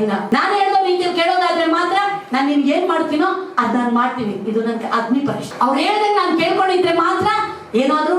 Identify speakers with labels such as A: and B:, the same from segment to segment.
A: ಇಲ್ಲ ನಾನು ಹೇಳೋ ರೀತಿಯಲ್ಲಿ ಕೇಳೋದಾದ್ರೆ ಮಾತ್ರ ನಾನು ನಿನ್ಗೆ ಏನ್ ಮಾಡ್ತೀನೋ ಅದ್ ನಾನು ಮಾಡ್ತೀನಿ. ಇದು ನನ್ಗೆ ಅಗ್ನಿ ಪರೀಕ್ಷೆ ಅವ್ರು ಹೇಳ್ದಂಗೆ ನಾನು ಕೇಳ್ಕೊಂಡಿದ್ರೆ ಮಾತ್ರ ಏನಾದ್ರೂ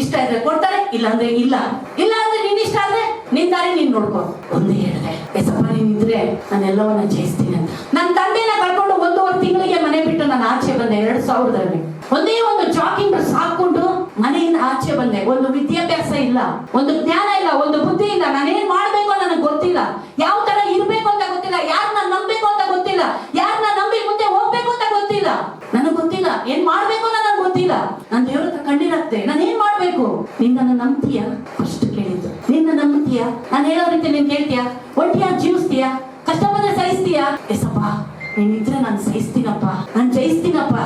A: ಇಷ್ಟ ಇದ್ರೆ ಕೊಡ್ತಾರೆ ಇಲ್ಲ ಅಂದ್ರೆ ಇಲ್ಲ. ಇಲ್ಲ ಅಂದ್ರೆ ನಿನ್ ಇಷ್ಟ ಆದ್ರೆ ನಿನ್ ದಾರಿ ನೀನ್ ನೋಡ್ಕೊ. ಒಂದೇ ಹೇಳಿದೆ, ಎಸಪ್ಪ, ನೀನ್ ಇದ್ರೆ ನಾನೆಲ್ಲವನ್ನ ಜಯಿಸ್ತೀನಿ ಅಂತ. ನನ್ನ ತಂದೆನ ಕಳ್ಕೊಂಡು ಒಂದೂವರೆ ತಿಂಗಳಿಗೆ ಮನೆ ಬಿಟ್ಟು ನಾನು ಆಚೆ ಬಂದೆ, ಎರಡ್ ಸಾವಿರದಲ್ಲಿ ಒಂದೇ ಒಂದು ಜಾಕಿಂಗ್ ಸಾಕೊಂಡು ಮನೆಯಿಂದ ಆಚೆ ಬಂದೆ. ಒಂದು ವಿದ್ಯಾಭ್ಯಾಸ ಇಲ್ಲ, ಒಂದು ಜ್ಞಾನ ಇಲ್ಲ, ಒಂದು ಬುದ್ಧಿ ಇಲ್ಲ. ನಾನೇನ್ ಮಾಡ್ಬೇಕು ನನಗೆ ಗೊತ್ತಿಲ್ಲ. ಯಾವ ತರ ಇರ್ಬೇಕು ಅಂತ ಗೊತ್ತಿಲ್ಲ. ಯಾರನ್ನ ನಂಬೇಕು ಅಂತ ಗೊತ್ತಿಲ್ಲ. ಯಾರನ್ನ ನಂಬಿ ಮುಂದೆ ಹೋಗ್ಬೇಕು ಅಂತ ಗೊತ್ತಿಲ್ಲ. ನನಗ್ ಗೊತ್ತಿಲ್ಲ. ಏನ್ ಮಾಡ್ಬೇಕು ನನಗೆ ಗೊತ್ತಿಲ್ಲ. ನಾನು ದೇವ್ರ ಹತ್ರ ಕಣ್ಣೀರಾಗ್ತೆ ನಾನು ಏನ್ ಮಾಡ್ಬೇಕು? ನಿನ್ನ ನನ್ನ ನಂಬ್ತೀಯ? ಫಸ್ಟ್ ಕೇಳಿದ್ದು. ನಿನ್ನ ನಂಬ್ತೀಯ? ನಾನು ಹೇಳೋ ರೀತಿ ನೀನ್ ಕೇಳ್ತೀಯ? ಒಟ್ಟಿಯಾಗಿ ಜೀವಿಸ್ತೀಯ? ಕಷ್ಟ ಬಂದ್ರೆ ಸಹಿಸ್ತೀಯ? ಎಸಪ್ಪ, ನೀನ್ ಇದ್ರೆ ನಾನು ಸಹಿಸ್ತೀನಪ್ಪ. ನಾನು ಜಯಿಸ್ತೀನಪ್ಪ.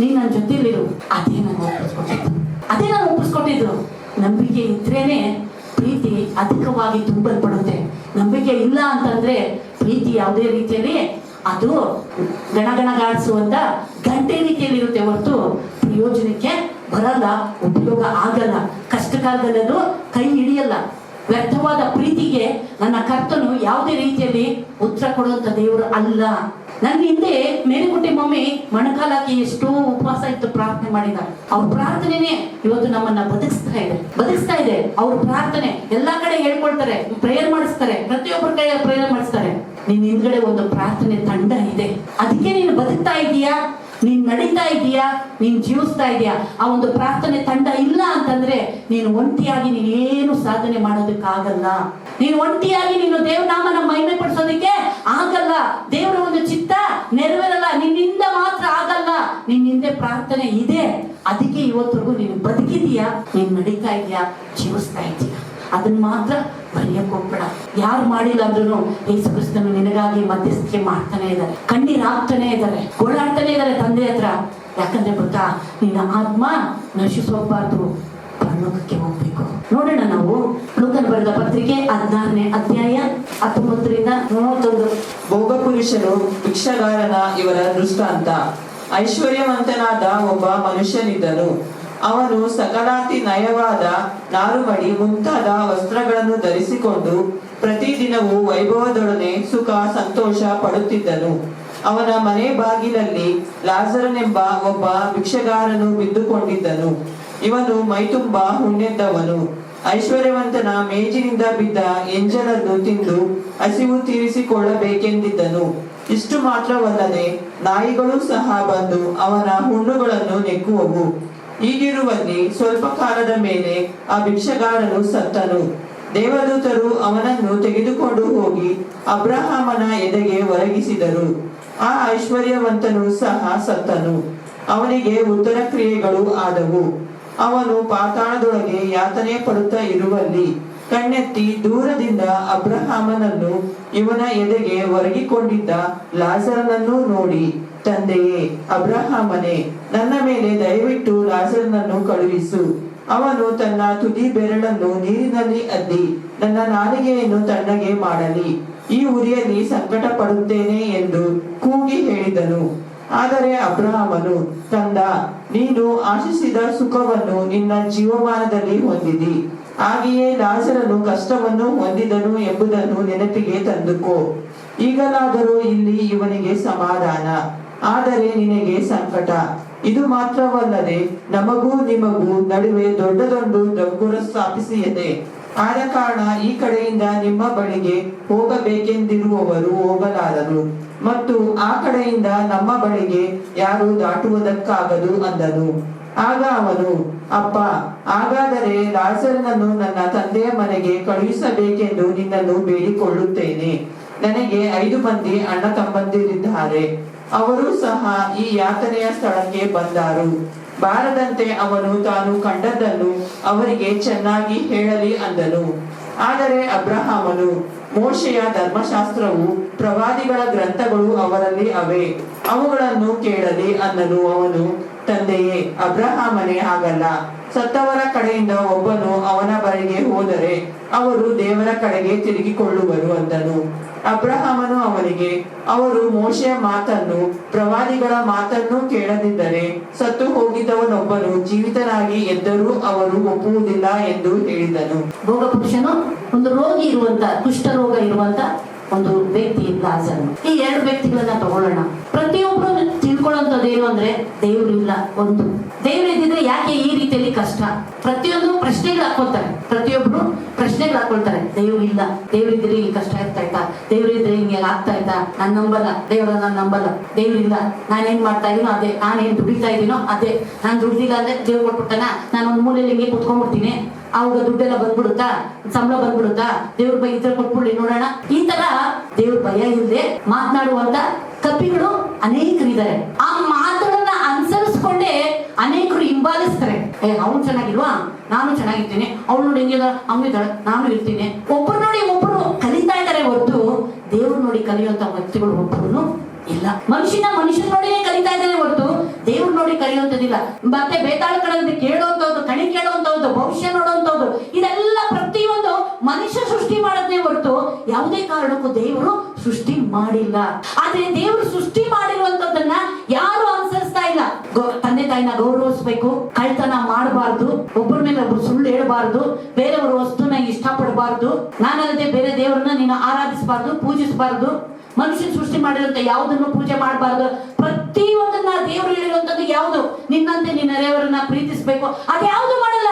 A: ನೀನ್ ನನ್ನ ಜೊತೆಲಿರು. ಅದೇ ನಾನು ಒಪ್ಪಿಸ್ಕೊಟ್ಟಿದ್ದು ಅದೇ ನಾನು ಒಪ್ಪಿಸ್ಕೊಟ್ಟಿದ್ದು. ನಂಬಿಕೆ ಇದ್ರೇನೆ ಪ್ರೀತಿ ಅಧಿಕವಾಗಿ ತುಂಬಲ್ಪಡುತ್ತೆ. ನಂಬಿಕೆ ಇಲ್ಲ ಅಂತಂದ್ರೆ ಪ್ರೀತಿ ಯಾವುದೇ ರೀತಿಯಲ್ಲಿ ಅದು ಗಣಗಣಗಾಡಿಸುವಂತ ಗಂಟೆ ರೀತಿಯಲ್ಲಿ ಇರುತ್ತೆ ಹೊರತು ಪ್ರಯೋಜನಕ್ಕೆ ಬರಲ್ಲ, ಉಪಯೋಗ ಆಗಲ್ಲ. ಕಷ್ಟ ಕಾಲದಲ್ಲಿ ಕೈ ಹಿಡಿಯಲ್ಲ. ವ್ಯರ್ಥವಾದ ಪ್ರೀತಿಗೆ ನನ್ನ ಕರ್ತನು ಯಾವುದೇ ರೀತಿಯಲ್ಲಿ ಉತ್ತರ ಕೊಡುವಂತ ದೇವರು ಅಲ್ಲ. ನನ್ನ ಹಿಂದೆ ಮೇಲುಗುಟ್ಟಿ ಮಮ್ಮಿ ಮೊಣಕಾಲಾಕಿ ಎಷ್ಟೋ ಉಪವಾಸ ಇತ್ತು ಪ್ರಾರ್ಥನೆ ಮಾಡಿದ ಅವ್ರ ಪ್ರಾರ್ಥನೆನೇ ಇವತ್ತು ನಮ್ಮನ್ನ ಬದುಕಿಸ್ತಾ ಇದೆ. ಬದುಕಿಸ್ತಾ ಇದೆ. ಅವ್ರ ಪ್ರಾರ್ಥನೆ ಎಲ್ಲಾ ಕಡೆ ಹೇಳ್ಕೊಳ್ತಾರೆ ಪ್ರೇಯರ್ ಮಾಡಿಸ್ತಾರೆ, ಪ್ರತಿಯೊಬ್ಬರ ಕೈಯಲ್ಲಿ ಪ್ರೇಯರ್ ಮಾಡಿಸ್ತಾರೆ. ನಿನ್ ಹಿಂದ್ಗಡೆ ಒಂದು ಪ್ರಾರ್ಥನೆ ತಂಡ ಇದೆ. ಅದಕ್ಕೆ ನೀನು ಬದುಕ್ತಾ ಇದೀಯಾ? ನೀನ್ ನಡೀತಾ ಇದೀಯಾ ನೀನ್ ಜೀವಿಸ್ತಾ ಇದೀಯಾ ಆ ಒಂದು ಪ್ರಾರ್ಥನೆ ತಂಡ ಇಲ್ಲ ಅಂತಂದ್ರೆ ನೀನು ಒಂಟಿಯಾಗಿ ನೀನೇನು ಸಾಧನೆ ಮಾಡೋದಕ್ಕಾಗಲ್ಲ. ನೀನು ಒಂಟಿಯಾಗಿ ನೀನು ದೇವನಾಮನ ಮಹಿಮೆ ಪಡಿಸೋದಕ್ಕೆ ಆಗಲ್ಲ. ದೇವರ ಒಂದು ಚಿತ್ತ ನೆರವೇರಲ್ಲ. ನಿನ್ನಿಂದ ಮಾತ್ರ ಆಗಲ್ಲ. ನಿನ್ನಿಂದೆ ಪ್ರಾರ್ಥನೆ ಇದೆ. ಅದಕ್ಕೆ ಇವತ್ತರೆಗೂ ನೀನು ಬದುಕಿದೀಯಾ ನೀನ್ ನಡೀತಾ ಇದೀಯಾ ಜೀವಿಸ್ತಾ ಇದೀಯಾ ಅದನ್ನ ಮಾತ್ರ ಬರೆಯಕ್ ಹೋಗ್ಬೇಡ. ಯಾರು ಮಾಡಿಲ್ಲ ಅಂದ್ರೂ ಯೇಸು ಕ್ರಿಸ್ತನು ನಿನಗಾಗಿ ಮಧ್ಯಸ್ಥಿಕೆ ಮಾಡ್ತಾನೆ ಇದ್ದಾರೆ. ಕಣ್ಣೀರಾಗ್ತಾನೆ ಇದ್ದಾರೆ. ಗೋಳಾಡ್ತಾನೆ ಇದ್ದಾರೆ ತಂದೆ ಹತ್ರ. ಯಾಕಂದ್ರೆ ಗೊತ್ತಾ? ನಿನ್ನ ಆತ್ಮ ನಶಿಸೋಗ್ಬಾರ್ದು. ಪರಲೋಕಕ್ಕೆ ಹೋಗ್ಬೇಕು. ನೋಡೋಣ ನಾವು ಲೋಕನ್ ಬರೆದ ಪತ್ರಿಕೆ ಹದಿನಾರನೇ ಅಧ್ಯಾಯ ಹತ್ತೊಂಬತ್ತರಿಂದ ಮೂವತ್ತೊಂದು
B: ಭೋಗಪುರುಷನು ಭಿಕ್ಷಗಾರನ ಇವರ ದೃಷ್ಟಾಂತ ಐಶ್ವರ್ಯವಂತನಾದ ಒಬ್ಬ ಮನುಷ್ಯನಿದ್ದನು. ಅವನು ಸಕಲಾತಿ ನಯವಾದ ನಾರುಮಡಿ ಮುಂತಾದ ವಸ್ತ್ರಗಳನ್ನು ಧರಿಸಿಕೊಂಡು ಪ್ರತಿದಿನವೂ ವೈಭವದೊಡನೆ ಸುಖ, ಸಂತೋಷ ಪಡುತ್ತಿದ್ದನು. ಅವನ ಮನೆ ಬಾಗಿಲಲ್ಲಿ ಲಾಜರನೆಂಬ ಒಬ್ಬ ಭಿಕ್ಷಗಾರನು ಬಿದ್ದುಕೊಂಡಿದ್ದನು. ಇವನು ಮೈತುಂಬ ಹುಣ್ಣೆದ್ದವನು. ಐಶ್ವರ್ಯವಂತನ ಮೇಜಿನಿಂದ ಬಿದ್ದ ಎಂಜಲನ್ನು ತಿಂದು ಹಸಿವು ತೀರಿಸಿಕೊಳ್ಳಬೇಕೆಂದಿದ್ದನು. ಇಷ್ಟು ಮಾತ್ರವಲ್ಲದೆ ನಾಯಿಗಳು ಸಹ ಬಂದು ಅವನ ಹುಣ್ಣುಗಳನ್ನು ನೆಕ್ಕುವವು. ಹೀಗಿರುವಲ್ಲಿ ಸ್ವಲ್ಪ ಕಾಲದ ಮೇಲೆ ಆ ಭಿಕ್ಷಗಾರನು ಸತ್ತನು. ದೇವದೂತರು ಅವನನ್ನು ತೆಗೆದುಕೊಂಡು ಹೋಗಿ ಅಬ್ರಹಾಮನ ಎದೆಗೆ ಒರಗಿಸಿದರು. ಆ ಐಶ್ವರ್ಯವಂತನು ಸಹ ಸತ್ತನು. ಅವನಿಗೆ ಉತ್ತರ ಕ್ರಿಯೆಗಳು ಆದವು. ಅವನು ಪಾತಾಳದೊಳಗೆ ಯಾತನೆ ಪಡುತ್ತಾ ಇರುವಲ್ಲಿ ಕಣ್ಣೆತ್ತಿ ದೂರದಿಂದ ಅಬ್ರಹಾಮನನ್ನು ಇವನ ಎದೆಗೆ ಒರಗಿಕೊಂಡಿದ್ದ ಲಾಸರನನ್ನು ನೋಡಿ ತಂದೆಯೇ, ಅಬ್ರಹಾಮನೇ, ನನ್ನ ಮೇಲೆ ದಯವಿಟ್ಟು ಲಾಜರನನ್ನು ಕಳುಹಿಸು. ಅವನು ತನ್ನ ತುದಿ ಬೆರಳನ್ನು ನೀರಿನಲ್ಲಿ ಅದ್ದಿ, ನನ್ನ ನಾಲಿಗೆಯನ್ನು ತಣ್ಣಗೆ ಮಾಡಲಿ. ಈ ಉರಿಯಲ್ಲಿ ಸಂಕಟ ಪಡುತ್ತೇನೆ ಎಂದು ಕೂಗಿ ಹೇಳಿದನು. ಆದರೆ ಅಬ್ರಹಾಮನು, ತಂದ, ನೀನು ಆಶಿಸಿದ ಸುಖವನ್ನು ನಿನ್ನ ಜೀವಮಾನದಲ್ಲಿ ಹೊಂದಿದಿ. ಹಾಗೆಯೇ ಲಾಜರನು ಕಷ್ಟವನ್ನು ಹೊಂದಿದನು ಎಂಬುದನ್ನು ನೆನಪಿಗೆ ತಂದುಕೋ. ಈಗಲಾದರೂ ಇಲ್ಲಿ ಇವನಿಗೆ ಸಮಾಧಾನ. ಆದರೆ ನಿನಗೆ ಸಂಕಟ. ಇದು ಮಾತ್ರವಲ್ಲದೆ ನಮಗೂ ನಿಮಗೂ ನಡುವೆ ದೊಡ್ಡದೊಂದು ಡಂಗುರ ಸ್ಥಾಪಿಸಿಯದೆ. ಆದ ಕಾರಣ ಈ ಕಡೆಯಿಂದ ನಿಮ್ಮ ಬಳಿಗೆ ಹೋಗಬೇಕೆಂದಿರುವವರು ಹೋಗಲಾರರು. ಮತ್ತು ಆ ಕಡೆಯಿಂದ ನಮ್ಮ ಬಳಿಗೆ ಯಾರು ದಾಟುವುದಕ್ಕಾಗದು ಅಂದನು. ಆಗ ಅವನು, ಅಪ್ಪ, ಹಾಗಾದರೆ ಲಾಜರನನ್ನು ನನ್ನ ತಂದೆಯ ಮನೆಗೆ ಕಳುಹಿಸಬೇಕೆಂದು ನಿನ್ನನ್ನು ಬೇಡಿಕೊಳ್ಳುತ್ತೇನೆ. ನನಗೆ ಐದು ಮಂದಿ ಅಣ್ಣ ತಮ್ಮಂದಿರಿದ್ದಾರೆ ಅವರು ಸಹ ಈ ಯಾತನೆಯ ಸ್ಥಳಕ್ಕೆ ಬಂದರು. ಬಾರದಂತೆ ಅವನು ತಾನು ಕಂಡದ್ದನ್ನು ಅವರಿಗೆ ಚೆನ್ನಾಗಿ ಹೇಳಲಿ ಅಂದನು. ಆದರೆ ಅಬ್ರಹಾಮನು, ಮೋಶೆಯ ಧರ್ಮಶಾಸ್ತ್ರವು ಪ್ರವಾದಿಗಳ ಗ್ರಂಥಗಳು ಅವರಲ್ಲಿ ಅವೆ, ಅವುಗಳನ್ನು ಕೇಳಲಿ ಅಂದನು ಅವನು, ತಂದೆಯೇ, ಅಬ್ರಹಾಮನೇ ಆಗಲ್ಲ ಸತ್ತವರ ಕಡೆಯಿಂದ ಒಬ್ಬನು ಅವನ ಬಳಿಗೆ ಹೋದರೆ ಅವರು ದೇವರ ಕಡೆಗೆ ತಿರುಗಿಕೊಳ್ಳುವರು ಅಂದನು. ಅಬ್ರಹಾಮನು ಅವರಿಗೆ ಅವರು ಮೋಶೆಯ ಮಾತನ್ನು, ಪ್ರವಾದಿಗಳ ಮಾತನ್ನು ಕೇಳದಿದ್ದರೆ ಸತ್ತು ಹೋಗಿದ್ದವನೊಬ್ಬನು ಜೀವಿತನಾಗಿ ಎದ್ದರೂ ಅವರು ಒಪ್ಪುವುದಿಲ್ಲ ಎಂದು ಹೇಳಿದನು.
A: ಭೋಗ ಪುರುಷನು ಒಂದು ರೋಗಿ ಇರುವಂತ ಕುಷ್ಠರೋಗ ಇರುವಂತ ಒಂದು ವ್ಯಕ್ತಿ ಲಾಜರ್ ಈ ಎರಡು ವ್ಯಕ್ತಿಗಳನ್ನ ತಗೊಳ್ಳೋಣ. ಪ್ರತಿಯೊಬ್ರು ತಿಳ್ಕೊಳ್ಳೋಂಥದ್ದು ಏನು ಅಂದ್ರೆ ದೇವ್ರು ಇಲ್ಲ, ಒಂದು. ದೇವ್ರು ಇದ್ದಿದ್ರೆ ಯಾಕೆ ಈ ರೀತಿಯಲ್ಲಿ ಕಷ್ಟ? ಪ್ರತಿಯೊಂದು ಪ್ರಶ್ನೆಗಳು ಹಾಕೊಳ್ತಾರೆ ಪ್ರತಿಯೊಬ್ರು ಪ್ರಶ್ನೆಗಳು ಹಾಕೊಳ್ತಾರೆ ದೇವ್ರು ಇಲ್ಲ ದೇವ್ರಿದ್ರೆ ಈ ಕಷ್ಟ ಇರ್ತಾ ಇತ್ತಾ? ದೇವ್ರು ಇದ್ರೆ ಹಿಂಗೆ ಆಗ್ತಾ ಇತ್ತಾ? ನಾನ್ ನಂಬಲ್ಲ. ದೇವ್ರ ನಾನ್ ನಂಬಲ್ಲ. ದೇವ್ರು ಇಲ್ಲ. ಏನ್ ಮಾಡ್ತಾ ಇದೀನೋ ಅದೇ. ನಾನೇನ್ ದುಡಿತಾ ಇದೀನೋ ಅದೇ. ನಾನು ದುಡ್ದಿಲ್ಲ ಅಂದ್ರೆ ದೇವ್ರು ಕೊಟ್ಬಿಟ್ಟನ ನಾನು ಒಂದ್ ಮೂಲೆಯಲ್ಲಿ ಹಿಂಗೆ ಕುತ್ಕೊಂಡ್ಬಿಡ್ತೀನಿ. ಅವಾಗ ದುಡ್ಡೆಲ್ಲ ಬಂದ್ಬಿಡುತ್ತಾ? ಸಂಬಳ ಬಂದ್ಬಿಡುತ್ತಾ? ದೇವ್ರ ಭಯ ಇತರ ಕೊಟ್ಬಿಡ್ಲಿ ನೋಡೋಣ. ಈ ತರ ದೇವ್ರ ಭಯ ಇಲ್ಲದೆ ಮಾತನಾಡುವಂತ ಕಪಿಗಳು ಅನೇಕರಿದ್ದಾರೆ. ಆ ಮಾತುಗಳನ್ನ ಅನುಸರಿಸ್ಕೊಂಡೆ ಅನೇಕರು ಹಿಂಬಾಲಿಸ್ತಾರೆ. ಏ, ಅವ್ನು ಚೆನ್ನಾಗಿಲ್ವಾ? ನಾನು ಚೆನ್ನಾಗಿರ್ತೀನಿ. ಅವ್ಳು ನೋಡಿ ಹೆಂಗಿದ ಇದ್ದಾಳೆ. ನಾನು ಇರ್ತೀನಿ. ಒಬ್ಬರು ನೋಡಿ ಒಬ್ಬರು ಕಲಿತಾ ಇದ್ದಾರೆ ಹೊರತು ದೇವ್ರು ನೋಡಿ ಕಲಿಯುವಂತ ವ್ಯಕ್ತಿಗಳು ಒಬ್ಬರು. ಇಲ್ಲ. ಮನುಷ್ಯನ ಮನುಷ್ಯನ ನೋಡಿನೇ ಕಲಿತಾ ಇದ್ದಾನೆ ಹೊರತು ದೇವ್ರ ನೋಡಿ ಕಲಿಯುವಂತದಿಲ್ಲ ಮತ್ತೆ ಬೇತಾಳ ಕಡೆ ಕೇಳುವಂತದ್ದು ಕಣಿ ಕೇಳುವಂತದ್ದು ಭವಿಷ್ಯ ನೋಡುವಂತದ್ದು ಇದೆಲ್ಲ ಪ್ರತಿಯೊಂದು ಮನುಷ್ಯ ಸೃಷ್ಟಿ ಮಾಡದೇ ಹೊರತು ಯಾವುದೇ ಕಾರಣಕ್ಕೂ ದೇವರು ಸೃಷ್ಟಿ ಮಾಡಿಲ್ಲ. ಆದ್ರೆ ದೇವರು ಸೃಷ್ಟಿ ಮಾಡಿರುವಂತದ್ದನ್ನ ಯಾರು ಅನುಸರಿಸ್ತಾ ಇಲ್ಲ. ತಂದೆ ತಾಯಿನ ಗೌರವಿಸ್ಬೇಕು. ಕಳ್ತನ ಮಾಡಬಾರ್ದು. ಒಬ್ಬರ ಮೇಲೆ ಒಬ್ರು ಸುಳ್ಳು ಹೇಳಬಾರ್ದು. ಬೇರೆಯವರ ವಸ್ತುನ ಇಷ್ಟಪಡಬಾರ್ದು. ನಾನಲ್ಲದೆ ಬೇರೆ ದೇವರನ್ನ ನೀನು ಆರಾಧಿಸಬಾರ್ದು, ಪೂಜಿಸಬಾರ್ದು. ಮನುಷ್ಯನ್ ಸೃಷ್ಟಿ ಮಾಡಿರುವಂತ ಯಾವುದನ್ನು ಪೂಜೆ ಮಾಡಬಾರ್ದು. ಪ್ರತಿಯೊಂದನ್ನ ದೇವರು ಹೇಳಿರುವಂತದ್ದು ಯಾವುದು? ನಿನ್ನಂತೆ ನಿನ್ನ ನೆರೆಯವರನ್ನ ಪ್ರೀತಿಸಬೇಕು. ಅದ್ಯಾವುದು ಮಾಡಲ್ಲ?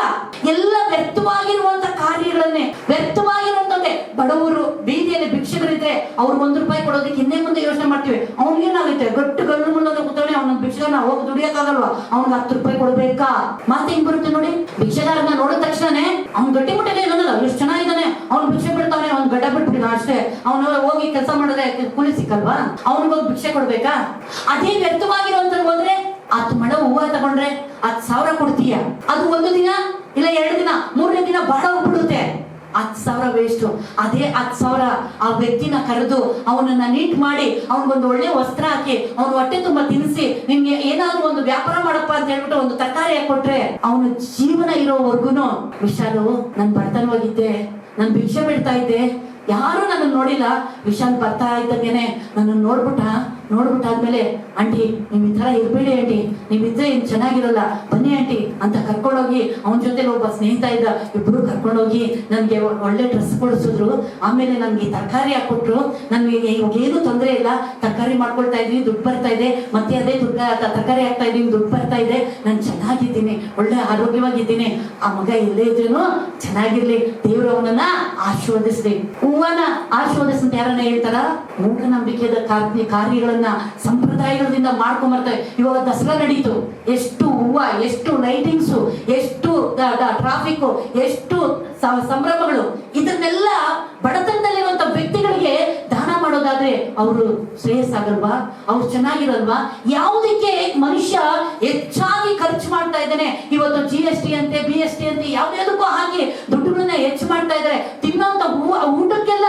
A: ಎಲ್ಲ ವ್ಯರ್ಥವಾಗಿರುವಂತ ಕಾರ್ಯಗಳನ್ನೇ, ವ್ಯರ್ಥವಾಗಿರುವಂತದ್ದೇ. ಬಡವರು ಬೀದಿಯಲ್ಲಿ ಭಿಕ್ಷಕರಿದ್ರೆ ಅವ್ರು ಒಂದ್ ರೂಪಾಯಿ ಕೊಡೋದಕ್ಕೆ ಹಿಂದೆ ಮುಂದೆ ಯೋಚನೆ ಮಾಡ್ತೀವಿ. ಅವ್ನಿಗೇನಾಗುತ್ತೆ ಗಟ್ಟು ಗಲ್ಲು ಮುಂದೆ ಕೂತವನೆ ಅವನ ಭಿಕ್ಷಕನ ಹೋಗಿ ದುಡಿಯಕ್ಕಾಗಲ್ವಾ? ಅವ್ನಿಗೆ ಹತ್ತು ರೂಪಾಯಿ ಕೊಡ್ಬೇಕಾ? ಮತ್ತೆ ಹಿಂಗ್ ಬರುತ್ತೆ ನೋಡಿ? ಭಿಕ್ಷಕರನ್ನ ನೋಡಿದ ತಕ್ಷಣನೇ ಅವ್ನ್ ಗಟ್ಟಿ ಮುಟ್ಟಲೆ ಇರೋದಿಲ್ಲ. ಎಷ್ಟು ಚೆನ್ನಾಗಿದ್ದಾನೆ. ಅವ್ನು ಭಿಕ್ಷೆ ಬಿಡ್ತಾವೆ ಅವ್ನ್ ಗಡ್ಡ ಬಿಟ್ಬಿಟ್ಟಿನ ಅಷ್ಟೇ. ಅವನು ಹೋಗಿ ಕೆಲಸ ಮಾಡಿದ್ರೆ ಕೂಲಿ ಸಿಕ್ಕಲ್ವಾ ಅವನಿಗೋಗಿ ಭಿಕ್ಷೆ ಕೊಡ್ಬೇಕಾ? ಅದೇ ವ್ಯರ್ಥವಾಗಿರುವಂತ ಹೋದ್ರೆ ಹತ್ ಮಡ ಹೂವ ತಗೊಂಡ್ರೆ ಹತ್ ಸಾವಿರ ಕೊಡ್ತೀಯ? ಅದು ಒಂದು ದಿನ ಇಲ್ಲ ಎರಡು ದಿನ, ಮೂರನೇ ದಿನ ಬಹಳ ಹೋಗ್ಬಿಡುತ್ತೆ. ಹತ್ ಸಾವಿರ ವೇಸ್ಟ್ ಅದೇ ಹತ್ತು ಸಾವಿರ ಆ ವ್ಯಕ್ತಿನ ಕರೆದು ಅವನನ್ನ ನೀಟ್ ಮಾಡಿ ಅವನಿಗೊಂದು ಒಳ್ಳೆ ವಸ್ತ್ರ ಹಾಕಿ ಅವ್ನ ಹೊಟ್ಟೆ ತುಂಬಾ ತಿನ್ನಿಸಿ ನಿಮ್ಗೆ ಏನಾದ್ರು ಒಂದು ವ್ಯಾಪಾರ ಮಾಡಪ್ಪ ಅಂತ ಹೇಳ್ಬಿಟ್ಟು ಒಂದು ತರಕಾರಿ ಹಾಕೊಟ್ರೆ ಅವನ ಜೀವನ ಇರೋವರೆಗೂ ವಿಶಾಲು, ನನ್ ಬಡತನವಾಗಿದ್ದೆ, ನಾನು ಭಿಕ್ಷೆ ಬಿಡ್ತಾ ಇದ್ದೆ ಯಾರು ನನ್ನನ್ನು ನೋಡಿಲ್ಲ? ವಿಶಾಲ್ ಬರ್ತಾ ಇದ್ದಾಗೇನೆ ನನ್ನನ್ನು ನೋಡ್ಬಿಟ್ಟ ನೋಡ್ಬಿಟ್ಟಾದ್ಮೇಲೆ, ಆಂಟಿ ನೀವು ಈ ಥರ ಇರ್ಬೇಡಿ ಆಂಟಿ ನೀವು ಇದ್ರೆ ಏನ್ ಚೆನ್ನಾಗಿರಲ್ಲ, ಬನ್ನಿ ಆಂಟಿ, ಅಂತ ಕರ್ಕೊಂಡೋಗಿ ಅವನ ಜೊತೆ ಒಬ್ಬ ಸ್ನೇಹಿತ ಇದ್ದ ಇಬ್ರು ಕರ್ಕೊಂಡೋಗಿ ನನ್ಗೆ ಒಳ್ಳೆ ಡ್ರೆಸ್ ಕೊಡಿಸಿದ್ರು. ಆಮೇಲೆ ನನ್ಗೆ ತರಕಾರಿ ಹಾಕೊಟ್ರು ನನ್ಗೆ ಇವಾಗ ಏನು ತೊಂದರೆ ಇಲ್ಲ. ತರಕಾರಿ ಮಾಡ್ಕೊಳ್ತಾ ಇದೀನಿ ದುಡ್ಡು ಬರ್ತಾ ಇದೆ. ಮತ್ತೆ ಅದೇ ದುಡ್ಡು ತರಕಾರಿ ಹಾಕ್ತಾ ಇದೀನಿ ದುಡ್ಡು ಬರ್ತಾ ಇದೆ. ನಾನು ಚೆನ್ನಾಗಿದ್ದೀನಿ, ಒಳ್ಳೆ ಆರೋಗ್ಯವಾಗಿದ್ದೀನಿ. ಆ ಮಗ ಎಲ್ಲೇ ಇದ್ರೂ ಚೆನ್ನಾಗಿರ್ಲಿ. ದೇವರು ಅವನನ್ನ ಆಶೀರ್ವದಿಸ್ಲಿ. ಹೂವನ ಆಶೀರ್ವದಿಸ್ ಯಾರನ್ನ ಹೇಳ್ತಾರ? ಮೂಢನಂಬಿಕೆದ ಕಾರ್ಯ ಕಾರ್ಯಗಳನ್ನ ಸಂಪ್ರದಾಯಗಳಿಂದ ಮಾಡ್ಕೊಂಡ್ ಬರ್ತಾರೆ. ಇವಾಗ ದಸರಾ ನಡೀತು. ಎಷ್ಟು ಹೂವ, ಎಷ್ಟು ಲೈಟಿಂಗ್ಸು ಎಷ್ಟು ಟ್ರಾಫಿಕ್ ಎಷ್ಟು ಸಂಭ್ರಮಗಳು. ಇದನ್ನೆಲ್ಲ ಬಡತನದಲ್ಲಿರುವಂತ ವ್ಯಕ್ತಿಗಳಿಗೆ ದಾನ ಮಾಡೋದಾದ್ರೆ ಅವರು ಶ್ರೇಯಸ್ಸಾಗಲ್ವಾ? ಅವ್ರು ಚೆನ್ನಾಗಿರಲ್ವಾ? ಯಾವುದಕ್ಕೆ ಮನುಷ್ಯ ಹೆಚ್ಚಾಗಿ ಖರ್ಚು ಮಾಡ್ತಾ ಇದ್ದಾನೆ? ಇವತ್ತು ಜಿ ಎಸ್ ಟಿ ಅಂತೆ ಬಿ ಎಸ್ ಟಿ ಅಂತೆ ಯಾವ್ದಾದಕ್ಕೂ ಹಾಕಿ ದುಡ್ಡುಗಳನ್ನ ಹೆಚ್ಚು ಮಾಡ್ತಾ ಇದ್ದಾರೆ. ತಿನ್ನೋಂತ ಊಟಕ್ಕೆಲ್ಲ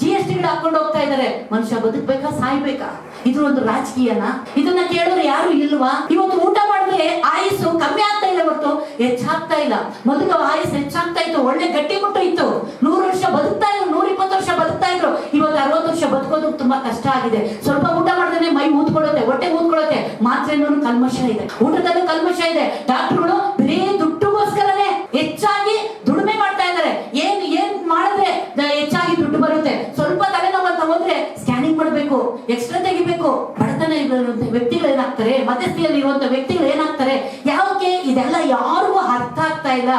A: ಜಿ ಎಸ್ ಟಿ ಹಾಕೊಂಡು ಹೋಗ್ತಾ ಇದ್ದಾರೆ. ಮನುಷ್ಯ ಬದುಕ್ಬೇಕಾ, ಸಾಯ್ಬೇಕಾ? ಇದು ಒಂದು ರಾಜಕೀಯನ? ಇದನ್ನ ಕೇಳೋರು ಯಾರು ಇಲ್ವಾ? ಇವತ್ತು ಊಟ ಮಾಡಿದ್ರೆ ಆಯಸ್ಸು ಕಮ್ಮಿ ಆಗ್ತಾ ಇಲ್ಲ ಹೊತ್ತು ಹೆಚ್ಚಾಗ್ತಾ ಇಲ್ಲ. ಮೊದಲು ಆಯಸ್ಸು ಹೆಚ್ಚಾಗ್ತಾ ಇತ್ತು. ಒಳ್ಳೆ ಗಟ್ಟಿ ಮುಟ್ಟು ಇತ್ತು. ನೂರು ವರ್ಷ ಬದುಕ್ತಾ ಇದ್ರು ನೂರ ಇಪ್ಪತ್ತು ವರ್ಷ ಬದುಕ್ತಾ ಇದ್ರು. ಇವತ್ತು ಅರವತ್ತು ವರ್ಷ ಬದುಕೋದು ತುಂಬಾ ಕಷ್ಟ ಆಗಿದೆ. ಸ್ವಲ್ಪ ಊಟ ಮಾಡಿದ್ರೆ ಮೈ ಊದ್ಕೊಳ್ಳುತ್ತೆ, ಹೊಟ್ಟೆ ಊದ್ಕೊಳ್ಳುತ್ತೆ. ಮಾತ್ರೆನೂ ಕಲ್ಮಶ ಇದೆ. ಊಟದಲ್ಲೂ ಕಲ್ಮಶ ಇದೆ. ಡಾಕ್ಟರ್ಗಳು ಬರೀ ದುಡ್ಡುಗೋಸ್ಕರನೇ ಹೆಚ್ಚಾಗಿ ದುಡಿಮೆ ಮಾಡ್ತಾ ಇದ್ದಾರೆ ಏನ್ ಏನ್ ಮಾಡಿದ್ರೆ ದ- ಹೆಚ್ಚಾಗಿ ದುಡ್ಡು ಬರುತ್ತೆ ಸ್ವಲ್ಪ ತಲೆನೋವು ಅಂತ ಹೋದ್ರೆ ಸ್ಕ್ಯಾನಿಂಗ್ ಮಾಡಬೇಕು ಎಕ್ಸ್ಟ್ರಾ ತೆಗಿಬೇಕು ಬಡತನ ಇರುವಂತ ವ್ಯಕ್ತಿಗಳು ಮಧ್ಯಸ್ಥೆಯಲ್ಲಿ ಇರುವಂತ ವ್ಯಕ್ತಿಗಳು ಏನಾಗ್ತಾರೆ ಯಾಕೆ ಇದೆಲ್ಲ ಯಾರಿಗೂ ಅರ್ಥ ಆಗ್ತಾ ಇಲ್ಲ.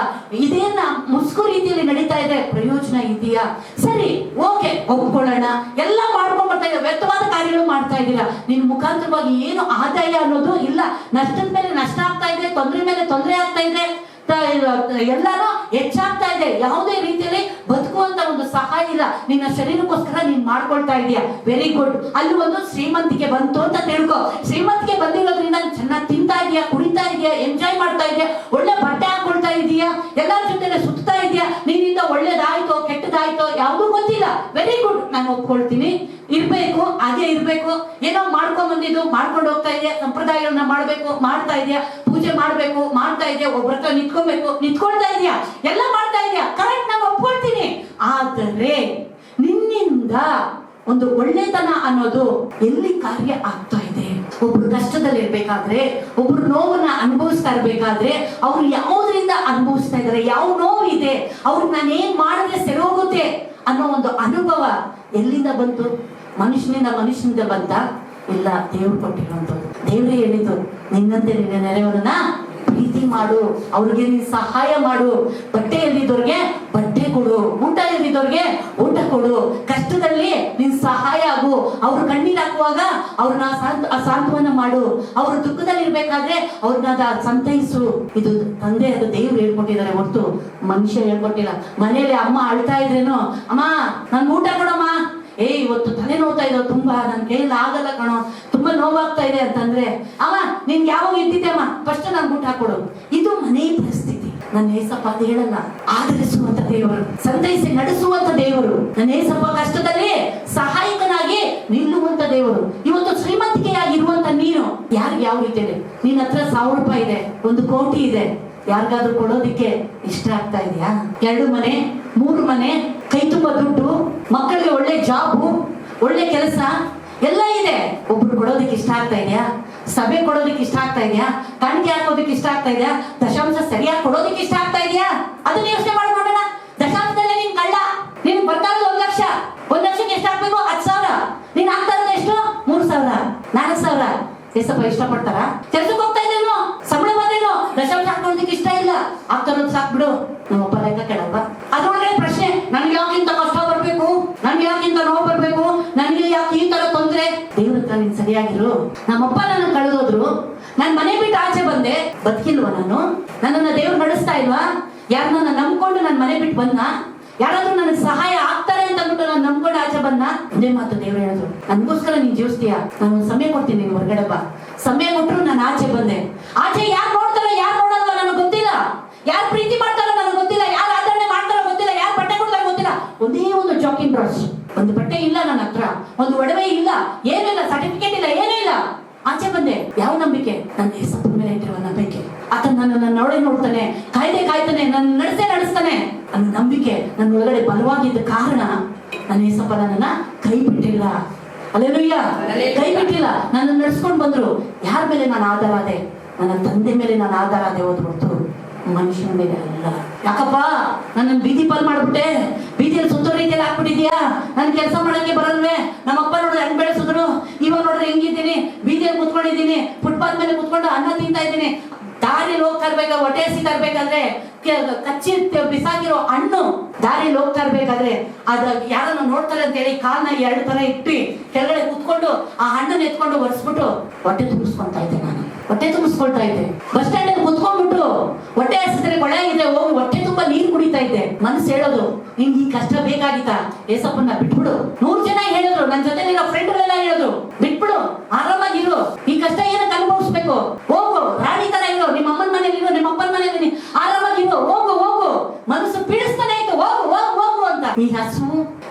A: ಇದೇನ ಮುಸ್ಕು ರೀತಿಯಲ್ಲಿ ನಡೀತಾ ಇದೆ, ಪ್ರಯೋಜನ ಇದೆಯಾ? ಸರಿ, ಓಕೆ, ಒಪ್ಕೊಳ್ಳೋಣ. ಎಲ್ಲ ಮಾಡ್ಕೊಂಡ್ ಬರ್ತಾ ವ್ಯರ್ಥವಾದ ಕಾರ್ಯಗಳು ಮಾಡ್ತಾ ಇದ್ದೀರಾ? ನಿನ್ ಮುಖಾಂತರವಾಗಿ ಏನು ಆದಾಯ ಅನ್ನೋದು ಇಲ್ಲ. ನಷ್ಟದ ಮೇಲೆ ನಷ್ಟ ಆಗ್ತಾ ಇದೆ, ತೊಂದರೆ ಮೇಲೆ ತೊಂದರೆ ಆಗ್ತಾ ಇದೆ. ಎಲ್ಲಾನು ಹೆಚ್ಚಾಗ್ತಾ ಇದೆ. ಯಾವುದೇ ರೀತಿಯಲ್ಲಿ ಬದುಕುವಂತ ಒಂದು ಸಹಾಯ ಇಲ್ಲ. ನಿನ್ನ ಶರೀರಕ್ಕೋಸ್ಕರ ನೀನ್ ಮಾಡ್ಕೊಳ್ತಾ ಇದೀಯ. ವೆರಿ ಗುಡ್ ಅಲ್ಲಿ ಒಂದು ಶ್ರೀಮಂತಿಕೆ ಬಂತು ಅಂತ ತಿಳ್ಕೊ. ಶ್ರೀಮಂತಿಕೆ ಬಂದಿರೋದ್ರಿಂದ ಚೆನ್ನಾಗಿ ತಿಂತಾ ಇದೀಯಾ, ಕುಡಿತಾ ಇದೀಯಾ ಎಂಜಾಯ್ ಮಾಡ್ತಾ ಇದೀಯಾ, ಒಳ್ಳೆ ಬಟ್ಟೆ ಹಾಕೊಳ್ತಾ ಇದೀಯಾ, ಎಲ್ಲರ ಜೊತೆ ಸುತ್ತಾ ಇದೀಯಾ. ನಿನ್ನಿಂದ ಒಳ್ಳೇದಾಯ್ತೋ, ಕೆಟ್ಟದಾಯ್ತೋ ಯಾವುದೂ ಗೊತ್ತಿಲ್ಲ. ವೆರಿ ಗುಡ್ ನಾನು ಒಪ್ಕೊಳ್ತೀನಿ. ಇರ್ಬೇಕು ಅದೇ ಇರ್ಬೇಕು. ಏನೋ ಮಾಡ್ಕೊಂಡ್ ಬಂದಿದ್ದು, ಮಾಡ್ಕೊಂಡು ಹೋಗ್ತಾ ಇದೆಯಾ, ಸಂಪ್ರದಾಯಗಳನ್ನ ಮಾಡ್ಬೇಕು, ಮಾಡ್ತಾ ಇದೆಯಾ, ಪೂಜೆ ಮಾಡ್ಬೇಕು, ಮಾಡ್ತಾ ಇದೆಯಾ ಒಬ್ಬರ ಹತ್ರ ನಿಂತ್ಕೊಬೇಕು, ನಿಂತ್ಕೊಳ್ತಾ ಇದೆಯಾ, ಎಲ್ಲ ಮಾಡ್ತಾ ಇದೆಯಾ ಕರೆಕ್ಟ್ ನಾನು ಒಪ್ಕೊಳ್ತೀನಿ. ಆದರೆ, ನಿನ್ನಿಂದ ಒಂದು ಒಳ್ಳೆತನ ಅನ್ನೋದು ಎಲ್ಲಿ ಕಾರ್ಯ ಆಗ್ತಾ ಇದೆ? ಒಬ್ರು ಕಷ್ಟದಲ್ಲಿ ಇರ್ಬೇಕಾದ್ರೆ, ಒಬ್ರು ನೋವನ್ನ ಅನುಭವಿಸ್ತಾ ಇರ್ಬೇಕಾದ್ರೆ, ಅವ್ರು ಯಾವುದರಿಂದ ಅನುಭವಿಸ್ತಾ ಇದಾರೆ, ಯಾವ ನೋವು ಇದೆ, ಅವ್ರಿಗೆ ನಾನು ಏನ್ ಮಾಡಿದ್ರೆ ಸೆರೋಗುತ್ತೆ ಅನ್ನೋ ಒಂದು ಅನುಭವ ಎಲ್ಲಿಂದ ಬಂತು? ಮನುಷ್ಯನಿಂದ ಮನುಷ್ಯನಿಂದ ಬಂತ ಇಲ್ಲ ದೇವ್ರು ಕೊಟ್ಟಿರುವಂತದ್ದು ದೇವ್ರೇ ಹೇಳಿದ್ದು, ನಿನ್ನಂತೆ ನಿನ್ನ ನೆರೆಯವರನ್ನ ಪ್ರೀತಿ ಮಾಡು, ಅವ್ರಿಗೆ ನೀನ್ ಸಹಾಯ ಮಾಡು. ಬಟ್ಟೆ ಎಲ್ಲಿದ್ದವ್ರಿಗೆ ಬಟ್ಟೆ ಕೊಡು, ಊಟ ಎಲ್ಲಿದ್ದವ್ರಿಗೆ ಊಟ ಕೊಡು. ಕಷ್ಟದಲ್ಲಿ ನಿನ್ ಸಹಾಯ ಆಗು. ಅವ್ರ ಕಣ್ಣೀರ್ ಹಾಕುವಾಗ ಅವ್ರನ್ನ ಸಾಂತ್ ಸಾಂತ್ವನ ಮಾಡು. ಅವ್ರ ದುಃಖದಲ್ಲಿ ಇರ್ಬೇಕಾದ್ರೆ ಅವ್ರನ್ನ ಸಂತೈಸು. ಇದು ತಂದೆ ಅದು ದೇವ್ರು ಹೇಳ್ಕೊಟ್ಟಿದ್ದಾರೆ ಹೊರತು ಮನುಷ್ಯ ಹೇಳ್ಕೊಟ್ಟಿಲ್ಲ. ಮನೆಯಲ್ಲಿ ಅಮ್ಮ ಅಳ್ತಾ ಇದ್ರೇನು, ಅಮ್ಮ ನನ್ ಊಟ ಕೊಡಮ್ಮ ಏ, ಇವತ್ತು ತಲೆ ನೋವ್ತಾ ಇದ್ದೋ ತುಂಬಾ, ನನ್ ಕೈಯಲ್ಲಿ ಆಗಲ್ಲ ಕಣೋ, ತುಂಬಾ ನೋವಾಗ್ತಾ ಇದೆ ಅಂತಂದ್ರೆ ಅವ ನಿನ್ ಯಾವಾಗ ಇದ್ದಿದ್ದೆ ಅಮ್ಮ? ಫಸ್ಟ್ ನನ್ ಊಟ ಹಾಕೊಡು ಇದು ಮನೆ ಪರಿಸ್ಥಿತಿ. ನನ್ನ ಏಸಪ್ಪ ಅಂತ ಹೇಳಲ್ಲ, ಆಧರಿಸುವಂತ ದೇವರು, ಸಂತೈಸಿ ನಡೆಸುವಂತ ದೇವರು. ನನ್ನ ಏಸಪ್ಪ ಕಷ್ಟದಲ್ಲಿ ಸಹಾಯಕನಾಗಿ ನಿಲ್ಲುವಂತ ದೇವರು. ಇವತ್ತು ಶ್ರೀಮಂತಿಕೆಯಾಗಿರುವಂತ ನೀನು, ಯಾರಿಗೆ ಯಾವ ರೀತಿ ನಿನ್ನ ಹತ್ರ ಸಾವಿರ ರೂಪಾಯಿ ಇದೆ, ಒಂದು ಕೋಟಿ ಇದೆ. ಯಾರಿಗಾದ್ರೂ ಕೊಡೋದಿಕ್ಕೆ ಇಷ್ಟ ಆಗ್ತಾ ಇದೆಯಾ? ಎರಡು ಮನೆ, ಮೂರು ಮನೆ, ಕೈ ತುಂಬಾ ದುಡ್ಡು. ಒಳ್ಳೆ ಜಾಬು ಒಳ್ಳೆ ಕೆಲಸ, ಎಲ್ಲ ಇದೆ. ಒಬ್ರು ಕೊಡೋದಕ್ಕೆ ಇಷ್ಟ ಆಗ್ತಾ ಇದೆಯಾ? ಸಭೆ ಕೊಡೋದಕ್ಕೆ ಇಷ್ಟ ಆಗ್ತಾ ಇದೆಯಾ? ಕಣ್ಗೆ ಹಾಕೋದಕ್ಕೆ ಇಷ್ಟ ಆಗ್ತಾ ಇದೆಯಾ? ದಶಾಂಶ ಸರಿಯಾಗಿ ಕೊಡೋದಕ್ಕೆ ಇಷ್ಟ ಆಗ್ತಾ ಇದೆಯಾ? ಅದನ್ನ ಯೋಚನೆ ಮಾಡ್ಕೊಂಡಣ ದಶಾಂಶದಲ್ಲೇ ನಿನ್ ಕಳ್ಳ, ನಿನ್ ಬರ್ತಾ ಒಂದ್ ಲಕ್ಷ, ಒಂದ್ ಲಕ್ಷಕ್ಕೆ ಎಷ್ಟು ಹಾಕ್ಬೇಕು ಹತ್ತು ಸಾವಿರ. ನೀನ್ ಇರೋದು ಎಷ್ಟು? ಮೂರ್ ಸಾವಿರ, ನಾಲ್ಕು ಸಾವಿರ. ಎಷ್ಟಪ್ಪ ಇಷ್ಟಪಡ್ತಾರ? ಕೆಲ್ಸಕ್ಕೆ ಹೋಗ್ತಾ ಇದ್ದೇನೋ? ಸಂಬಳ ಬಂದೇನೋ? ದಶಾಂಶ ಹಾಕೋದಕ್ಕೆ ಇಷ್ಟ ಇಲ್ಲ. ಆಗ್ತಾ ಇರೋದು ಸಾಕ್ಬಿಡು ನಮ್ಮಪ್ಪ ಲೆಕ್ಕ ಕೇಳಪ್ಪ. ಅದ್ರೊಳಗೆ ಪ್ರಶ್ನೆ, ನನ್ಗೆ ಯಾಕೆ ಇಂತ ಕಷ್ಟ ಬರ್ಬೇಕು ನನ್ಗೆ ಯಾಕೆ ಇಂತ ನೋವು ಬರ್ಬೇಕು ನನ್ಗೆ ಯಾಕೆ ಈ ತರ ತೊಂದ್ರೆ ದೇವ್ರ ಹತ್ರ ನೀನ್ ಸರಿಯಾಗಿರು ನಮ್ಮಪ್ಪ ನನ್ನ ಕಳೆದೋದ್ರು. ನಾನ್ ಮನೆ ಬಿಟ್ಟು ಆಚೆ ಬಂದೆ. ಬದುಕಿಲ್ವಾ ನಾನು? ನನ್ನನ್ನ ದೇವ್ರು ನಡೆಸ್ತಾ ಇಲ್ವಾ? ಯಾರು ನನ್ನ ನಂಬ್ಕೊಂಡು ನನ್ನ ಮನೆ ಬಿಟ್ಟು ಬಂದ ಯಾರಾದ್ರೂ ನನಗೆ ಸಹಾಯ ಆಗ್ತಾರೆ ಅಂತ ಅಂದ್ಬಿಟ್ಟು ನಾನು ನಂಬ್ಕೊಂಡು ಆಚೆ ಬಂದ ಒಂದೇ ಮಾತು ದೇವ್ರು ಹೇಳಿದ್ರು. ನನ್ಗೋಸ್ಕರ ನೀನ್ ಜೀವಿಸ್ತೀಯ? ನಾನು ಸಮಯ ಕೊಡ್ತೀನಿ ನೀನು ಹೊರಗಡೆಪ್ಪ ಸಮಯ ಕೊಟ್ಟರು ನಾನು ಆಚೆ ಬಂದೆ. ಆಚೆ ಯಾರು ನೋಡ್ತಾರೋ, ಯಾರು ನೋಡಲ್ಲ ನನಗೆ ಗೊತ್ತಿಲ್ಲ. ಯಾರು ಪ್ರೀತಿ ಮಾಡ್ತಾರೋ ನನಗೆ ಗೊತ್ತಿಲ್ಲ. ಯಾರು ಆಚರಣೆ ಮಾಡ್ತಾರೋ ಗೊತ್ತಿಲ್ಲ. ಯಾರು ಬಟ್ಟೆ ಕೊಡ್ತಾರೋ ಗೊತ್ತಿಲ್ಲ. ಒಂದೇ ಒಂದು ಜಾಕಿಂಗ್ ಬ್ರಷ್. ಒಂದು ಬಟ್ಟೆ ಇಲ್ಲ ನನ್ನ ಹತ್ರ ಒಂದು ಒಡವೆ ಇಲ್ಲ ಏನಿಲ್ಲ ಸರ್ಟಿಫಿಕೇಟ್ ಇಲ್ಲ ಏನೂ ಇಲ್ಲ. ಆಚೆ ಬಂದೆ ಯಾವ ನಂಬಿಕೆ? ನನ್ನ ಹೆಸರು ಮೇಲೆ ಇಟ್ಟಿರುವ ನಂಬಿಕೆ. ಆತ ನನ್ನ ನೋಡೇ ನೋಡ್ತಾನೆ ಕಾಯ್ದೆ ಕಾಯ್ತಾನೆ ನನ್ನ ನಡೆಸೇ ನಡೆಸ್ತಾನೆ. ನನ್ನ ನಂಬಿಕೆ ನನ್ನ ಒಳಗಡೆ ಬಲವಾಗಿದ್ದ ಕಾರಣ ನನ್ನ ಹೆಸಪ್ಪ ನನ್ನನ್ನ ಕೈ ಬಿಟ್ಟಿಲ್ಲ ಅಲ್ಲೆಲ್ಲೂಯ್ಯ ಕೈ ಬಿಟ್ಟಿಲ್ಲ ನನ್ನ ನಡೆಸ್ಕೊಂಡು ಬಂದ್ರು. ಯಾರ ಮೇಲೆ ನಾನು ಆಧಾರ ಆದೆ? ನನ್ನ ತಂದೆ ಮೇಲೆ ನಾನು ಆಧಾರ ಆದೆ ಹೋದ್ಬಿಡ್ತು ಮನುಷ್ಯನ ಮೇಲೆ ಅಲ್ಲ. ಯಾಕಪ್ಪ? ನನ್ನ ಬೀದಿ ಪಾಲ್ ಮಾಡ್ಬಿಟ್ಟೆ. ಬೀದಿಯಲ್ಲಿ ಸುತ್ತೋ ರೀತಿಯಲ್ಲಿ ಹಾಕ್ಬಿಟ್ಟಿದ್ಯಾ ನನ್ ಕೆಲಸ ಮಾಡಕ್ಕೆ ಬರಲ್ವೇ? ನಮ್ಮಪ್ಪ ನೋಡ್ರಿ ಹೆಂಗ್ ಬೆಳೆಸಿದ್ರು? ಇವಾಗ ನೋಡ್ರಿ ಹೆಂಗಿದ್ದೀನಿ? ಬೀದಿಯಲ್ಲಿ ಕುತ್ಕೊಂಡಿದ್ದೀನಿ. ಫುಟ್ಪಾತ್ ಮೇಲೆ ಕುತ್ಕೊಂಡು ಅನ್ನ ತಿಂತಾ ಇದ್ದೀನಿ. ದಾರಿಲಿ ಹೋಗ್ತಾ ಇರ್ಬೇಕಾದ್ರೆ ಹೊಟ್ಟೆ ಹಸಿ ತರ್ಬೇಕಾದ್ರೆ ಕಚ್ಚಿ ಬಿಸಾಕಿರೋ ಹಣ್ಣು ದಾರಿಲಿ ಹೋಗ್ತಾ ಇರ್ಬೇಕಾದ್ರೆ ಅದ ಯಾರನ್ನ ನೋಡ್ತಾರೆ ಅಂತ ಹೇಳಿ ಕಾಲ್ನ ಎರಡು ತರ ಇಟ್ಟು ಕೆಳಗಡೆ ಕುತ್ಕೊಂಡು ಆ ಹಣ್ಣನ್ನ ಎತ್ಕೊಂಡು ಒರೆಸ್ಬಿಟ್ಟು ಹೊಟ್ಟೆ ತುಂಬಿಸ್ಕೊಂತ ಇದ್ದೆ ನಾನು. ಹೊಟ್ಟೆ ತುಂಬಿಸ್ಕೊಳ್ತಾ ಇದ್ದೆ. ಬಸ್ ಸ್ಟ್ಯಾಂಡ್ ಹೊಟ್ಟೆ ಹಸಿದ್ರೆ ಕೊಳೆ ಇದೆ ಹೋಗಿ ಹೊಟ್ಟೆ ತುಂಬಾ ನೀರು ಕುಡಿತಾ ಇದ್ದೆ. ಮನಸ್ಸು ಹೇಳೋದು, ನಿಂಗೆ ಈ ಕಷ್ಟ ಬೇಕಾಗಿತ್ತಾ? ಏಸಪ್ಪನ್ನ ಬಿಟ್ಬಿಡು. ನೂರ್ ಜನ ಹೇಳಿದ್ರು ನನ್ನ ಜೊತೆ ನಿನ್ನ ಫ್ರೆಂಡ್ಗಳೆಲ್ಲ ಹೇಳಿದ್ರು, ಬಿಟ್ಬಿಡು ಆರಾಮಾಗಿರು ಈ ಕಷ್ಟ ಏನಕ್ಕೆ ಅನುಭವಿಸ್ಬೇಕು? ಹೋಗು, ರಾಣಿ ತರ ಇರು. ನಿಮ್ಮ ಅಮ್ಮನ ಮನೇಲಿ ಇರು, ನಿಮ್ಮ ಅಪ್ಪನ ಮನೇಲಿ ಆರಾಮಾಗಿರು ಹೋಗು ಹೋಗು. ಮನಸ್ಸು ಪೀಡಿಸ್ತಾನೆ ಇತ್ತು ಹೋಗು ಹೋಗು ಹೋಗು ಅಂತ. ಈ ಹಸು,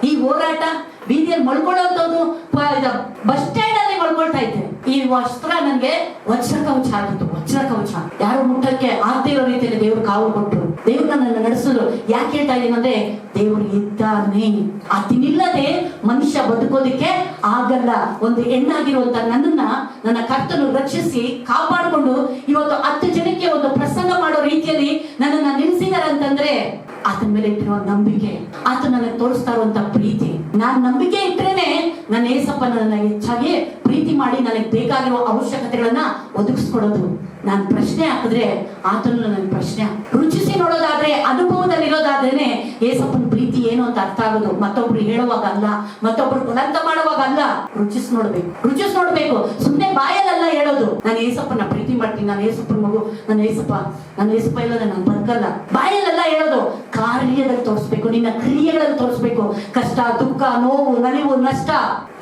A: ಈ ಹೋರಾಟ ಬೀದಿಯಲ್ಲಿ ಮಲ್ಕೊಳ್ಳೋದು ಬಸ್ ಸ್ಟ್ಯಾಂಡ್ ಅಲ್ಲಿ ಮಲ್ಕೊಳ್ತಾ ಇದ್ದೆ. ಈ ವಸ್ತ್ರ ನನ್ಗೆ ವಜ್ರ ಕವಚ ಆಗಿತ್ತು ವಜ್ರ ಕವಚ ಯಾರು ಮುಟ್ಟಕ್ಕೆ ಆಗದೆ ಇರೋ ರೀತಿಯಲ್ಲಿ ದೇವ್ರು ಕಾವು ಕೊಟ್ಟರು ದೇವ್ರು ನನ್ನ ನಡೆಸಲು ಯಾಕೆ ಹೇಳ್ತಾ ಇದ್ದೀನಿ ಅಂದ್ರೆ, ದೇವ್ರು ಇದ್ದಾನೆ. ಅದಿನಿಲ್ಲದೆ ಮನುಷ್ಯ ಬದುಕೋದಿಕ್ಕೆ ಆಗಲ್ಲ. ಒಂದು ಹೆಣ್ಣಾಗಿರುವಂತ ನನ್ನನ್ನ ನನ್ನ ಕರ್ತನು ರಕ್ಷಿಸಿ ಕಾಪಾಡಿಕೊಂಡು ಇವತ್ತು ಹತ್ತು ಜನಕ್ಕೆ ಒಂದು ರೀತಿಯಲ್ಲಿ ನನ್ನನ್ನ ನಿಲ್ಲಿಸಿದಾರೆ ಅಂತಂದ್ರೆ ಆತನ ಮೇಲೆ ಇಟ್ಟಿರುವ ನಂಬಿಕೆ. ಆತ ನನಗೆ ತೋರಿಸ್ತಾ ಇರುವಂತ ಪ್ರೀತಿ. ನಾನ್ ನಂಬಿಕೆ ಇಟ್ರೇನೆ ನನ್ನ ಏಸಪ್ಪ ನನ್ನ ಹೆಚ್ಚಾಗಿ ಪ್ರೀತಿ ಮಾಡಿ ನನಗೆ ಬೇಕಾಗಿರೋ ಅವಶ್ಯಕತೆಗಳನ್ನ ಒದಗಿಸ್ಕೊಡೋದು. ನಾನು ಪ್ರಶ್ನೆ ಹಾಕಿದ್ರೆ ಆತನು ನನ್ನ ಪ್ರಶ್ನೆ ರುಚಿಸಿ ಅಂತ ಅರ್ಥ ಆಗೋದು. ಮತ್ತೊಬ್ರು ಹೇಳುವಾಗ ಅಲ್ಲ ಮತ್ತೊಬ್ರು ಗುಣಂತ ಮಾಡುವಾಗ ಅಲ್ಲ ರುಚಿಸ್ ನೋಡ್ಬೇಕು. ರುಚಿಸ್ ನೋಡ್ಬೇಕು. ಸುಮ್ನೆ ಬಾಯಲ್ಲೆಲ್ಲ ಹೇಳೋದು. ನಾನು ಏಸಪ್ಪನ ಪ್ರೀತಿ ಮಾಡ್ತೀನಿ. ನಾನು ಏಸಪ್ಪನ ಮಗು. ನನ್ನ ಏಸಪ್ಪ. ನನ್ನ ಏಸಪ್ಪ ಇಲ್ಲದೆ ನಾನು ಬದುಕಲ್ಲ. ಬಾಯಲ್ಲೆಲ್ಲ ಹೇಳೋದು. ಕಾರ್ಯದಲ್ಲಿ ತೋರಿಸ್ಬೇಕು. ನಿನ್ನ ಕ್ರಿಯೆಗಳಲ್ಲಿ ತೋರಿಸ್ಬೇಕು. ಕಷ್ಟ, ದುಃಖ, ನೋವು, ನಲಿವು, ನಷ್ಟ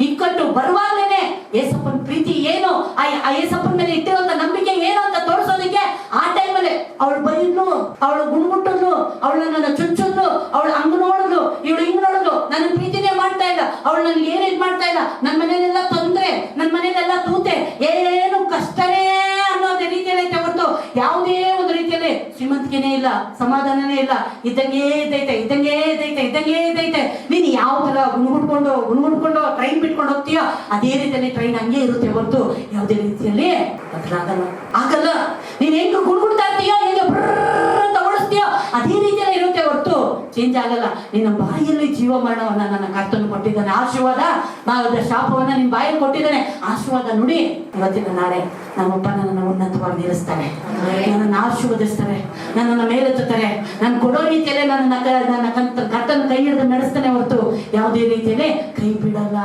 A: ಇಕ್ಕಟ್ಟು ಬರುವಾಗ್ಲೇನೆ ಏಸಪ್ಪನ ಪ್ರೀತಿ ಏನು? ಆ ಏಸಪ್ಪನ ಮೇಲೆ ಇಟ್ಟಿರುವಂತ ನಂಬಿಕೆ ಏನು ಅಂತ ತೋರಿಸೋದಕ್ಕೆ ಆ ಟೈಮಲ್ಲಿ ಅವಳು ಬೈದ್ಲು, ಅವಳು ಗುಣಗುಟ್ಟದ್ಲು ಅವಳು ನನ್ನ ಚುಚ್ಚದ್ಲು, ಅವಳು ಹಂಗ ನೋಡಿದ್ಲು ಇವಳು ಹಿಂಗ್ ನೋಡಿದ್ಲು ನನ್ನ ಪ್ರೀತಿನೇ ಮಾಡ್ತಾ ಇಲ್ಲ. ಅವಳು ನನ್ಗೆ ಏನೇನ್ ಮಾಡ್ತಾ ಇಲ್ಲ? ನನ್ನ ಮನೇಲೆಲ್ಲ ತೊಂದ್ರೆ ನನ್ನ ಮನೇಲೆಲ್ಲ ತೂತೆ. ಏನು ಕಷ್ಟನೇ ಅನ್ನೋದೇ ರೀತಿಯಲ್ಲಿ ಐತೆ ಹೊರತು. ಯಾವುದೇ ಒಂದು ರೀತಿಯಲ್ಲಿ ಶ್ರೀಮಂತಿಕೆನೇ ಇಲ್ಲ, ಸಮಾಧಾನನೇ ಇಲ್ಲ. ಇದ್ದಂಗೆ ಇದ್ದೈತೆ ಇದ್ದಂಗೆ ಇದ್ದೈತೆ ಇದ್ದಂಗೆ ಇದ್ದೈತೆ. ನೀನ್ ಯಾವ ತರ ಗುಣಗುಟ್ಕೊಂಡು ಗುಣಗುಟ್ಕೊಂಡು ಟ್ರೈನ್ ಬಿಟ್ಕೊಂಡು ಹೋಗ್ತೀಯೋ ಅದೇ ರೀತಿಯಲ್ಲಿ ಟ್ರೈನ್ ಹಂಗೆ ಇರುತ್ತೆ ಹೊರತು. ಯಾವುದೇ ರೀತಿಯಲ್ಲಿ ಬದಲಾಗಲ್ಲ. ಆಗಲ್ಲ. ನೀನ್ ಹೆಂಗ್ ಗುಣಗುಡ್ತಾ ಇರ್ತೀಯೋ ಚೇಂಜ್ ಆಗಲ್ಲ. ನಿನ್ನ ಬಾಯಿಯಲ್ಲಿ ಜೀವ ಮರಣವನ್ನ ನನ್ನ ಕರ್ತನು ಕೊಟ್ಟಿದ್ದಾನೆ. ಆಶೀರ್ವಾದ ಅದರ ಶಾಪವನ್ನ ನಿನ್ ಬಾಯಲ್ಲಿ ಕೊಟ್ಟಿದ್ದಾನೆ. ಆಶೀರ್ವಾದ ನುಡಿ. ಇವತ್ತಿನ ನಾಳೆ ನಮ್ಮಪ್ಪ ನನ್ನನ್ನು ಉನ್ನತವಾಗಿ ನಿಲ್ಲಿಸ್ತಾರೆ. ನನ್ನನ್ನು ಆಶೀರ್ವದಿಸ್ತಾರೆ. ನನ್ನನ್ನು ಮೇಲೆತ್ತುತ್ತಾರೆ. ನಾನು ಕೊಡೋ ರೀತಿಯಲ್ಲೇ ನನ್ನ ನನ್ನ ಕರ್ತನ ಕೈ ಹಿಡಿದು ನಡೆಸ್ತಾನೆ ಹೊರತು ಯಾವುದೇ ರೀತಿಯಲ್ಲಿ ಕೈ ಬಿಡಲ್ಲ.